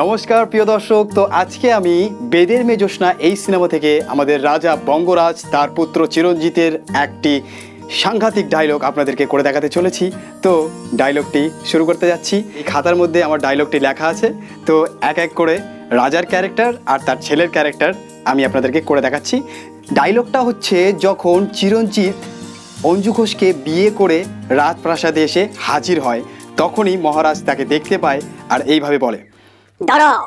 নমস্কার, প্রিয় দর্শক। তো আজকে আমি বেদের মে জোসনা এই সিনেমা থেকে আমাদের রাজা বঙ্গরাজ, তার পুত্র চিরঞ্জিতের একটি সাংঘাতিক ডায়লগ আপনাদেরকে করে দেখাতে চলেছি। তো ডায়লগটি শুরু করতে যাচ্ছি। এই খাতার মধ্যে আমার ডায়লগটি লেখা আছে। তো এক এক করে রাজার ক্যারেক্টার আর তার ছেলের ক্যারেক্টার আমি আপনাদেরকে করে দেখাচ্ছি। ডায়লগটা হচ্ছে যখন চিরঞ্জিত অঞ্জু ঘোষকে বিয়ে করে রাজপ্রাসাদে এসে হাজির হয়, তখনই মহারাজ তাকে দেখতে পায় আর এইভাবে বলে। দাঁড়াও।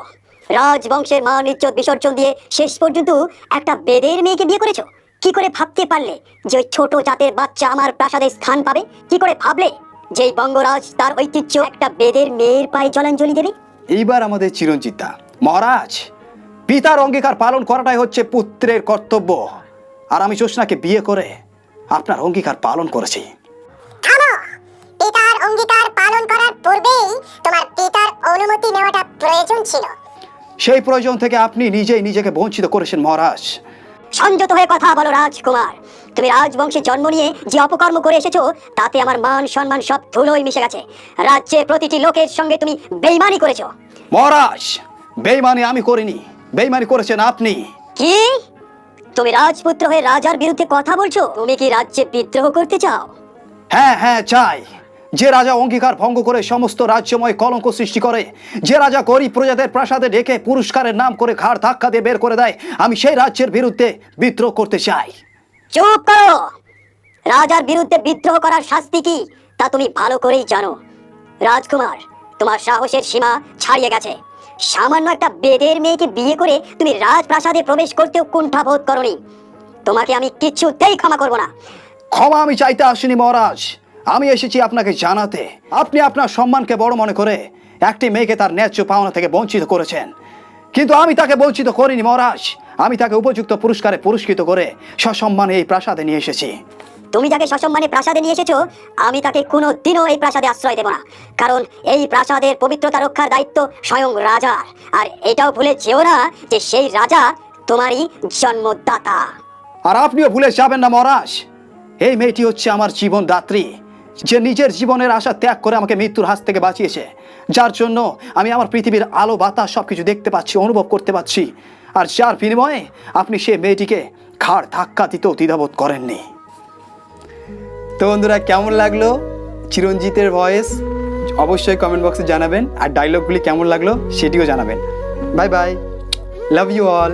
রাজবংশের মান ইজ্জত বিসর্জন দিয়ে শেষ পর্যন্ত একটা বেদের মেয়েকে বিয়ে করেছ? কি করে ভাবতে পারলে যে ওই ছোট জাতের বাচ্চা আমার প্রাসাদে স্থান পাবে? কি করে ভাবলে যে বঙ্গরাজ তার ঐতিহ্য একটা বেদের মেয়ের পায়ে জলাঞ্জলি দেবে? এইবার আমাদের চিরঞ্জিতা মহারাজ পিতার অঙ্গীকার পালন করাটাই হচ্ছে পুত্রের কর্তব্য। আর আমি জোসনাকে বিয়ে করে আপনার অঙ্গীকার পালন করেছি। থামো। পিতার অঙ্গীকার পালন করার পূর্বেই তোমার পিতার অনুমতি নেওয়াটা প্রয়োজন ছিল। সেই প্রয়োজন থেকে আপনি নিজেই নিজেকে বঞ্চিত করেছেন মহারাজ। সংযত হয়ে কথা বলো রাজকুমার। তুমি রাজবংশে জন্ম নিয়ে যে অপকর্ম করে এসেছ তাতে আমার মান সম্মান সব ধুলোয় মিশে গেছে। রাজ্যের প্রতিটি লোকের সঙ্গে তুমি বেইমানি করেছ। মহারাজ বেইমানি আমি করিনি। বেইমানি করেছেন আপনি। কি? তুমি রাজপুত্র হয়ে রাজার বিরুদ্ধে কথা বলছো? তুমি কি রাজ্যে বিদ্রোহ করতে চাও? হ্যাঁ হ্যাঁ চাই। যে রাজা অঙ্গীকার ভঙ্গ করে সমস্ত রাজ্যময় কলঙ্ক সৃষ্টি করে যে রাজা গরিব প্রজাদের প্রাসাদে ডেকে পুরস্কারের নাম করে ঘাড় ধাক্কা দিয়ে বের করে দেয় আমি সেই রাজ্যের বিরুদ্ধে বিদ্রোহ করতে চাই। চুপ করো! রাজার বিরুদ্ধে বিদ্রোহ করার শাস্তি কি তা তুমি ভালো করেই জানো। রাজকুমার তোমার সাহসের সীমা ছাড়িয়ে গেছে। সামান্য একটা বেদের মেয়েকে বিয়ে করে তুমি রাজপ্রাসাদে প্রবেশ করতেও কুণ্ঠাবোধ করনি। তোমাকে আমি কিচ্ছুতেই ক্ষমা করব না। ক্ষমা আমি চাইতে আসিনি মহারাজ। আমি এসেছি আপনাকে জানাতে। আপনি আপনার সম্মানকে বড় মনে করে একটি মেয়েকে তার ন্যায্য পাওনা থেকে বঞ্চিত করেছেন। কিন্তু আমি তাকে বঞ্চিত করিনি মহারাজ। আমি তাকে উপযুক্ত পুরস্কারে পুরস্কৃত করে সসম্মানে এই প্রাসাদে নিয়ে এসেছি। তুমি যাকে সসম্মানে প্রাসাদে নিয়ে এসেছ আমি তাকে কোনো দিনও এই প্রাসাদে আশ্রয় দেব না। কারণ এই প্রাসাদের পবিত্রতা রক্ষার দায়িত্ব স্বয়ং রাজার। আর এটাও ভুলে যেও না যে সেই রাজা তোমারই জন্মদাতা। আর আপনিও ভুলে যাবেন না মহারাজ। এই মেয়েটি হচ্ছে আমার জীবন দাত্রী যে নিজের জীবনের আশা ত্যাগ করে আমাকে মৃত্যুর হাত থেকে বাঁচিয়েছে, যার জন্য আমি আমার পৃথিবীর আলো, বাতাস সব কিছু দেখতে পাচ্ছি, অনুভব করতে পাচ্ছি। আর যার বিনিময়ে আপনি সে মেয়েটিকে ঘাড় ধাক্কা দিতেও দ্বিধাবোধ করেননি। তো বন্ধুরা, কেমন লাগল চিরঞ্জিতের ভয়েস অবশ্যই কমেন্ট বক্সে জানাবেন, আর ডায়লগগুলি কেমন লাগল সেটিও জানাবেন। Bye bye love you all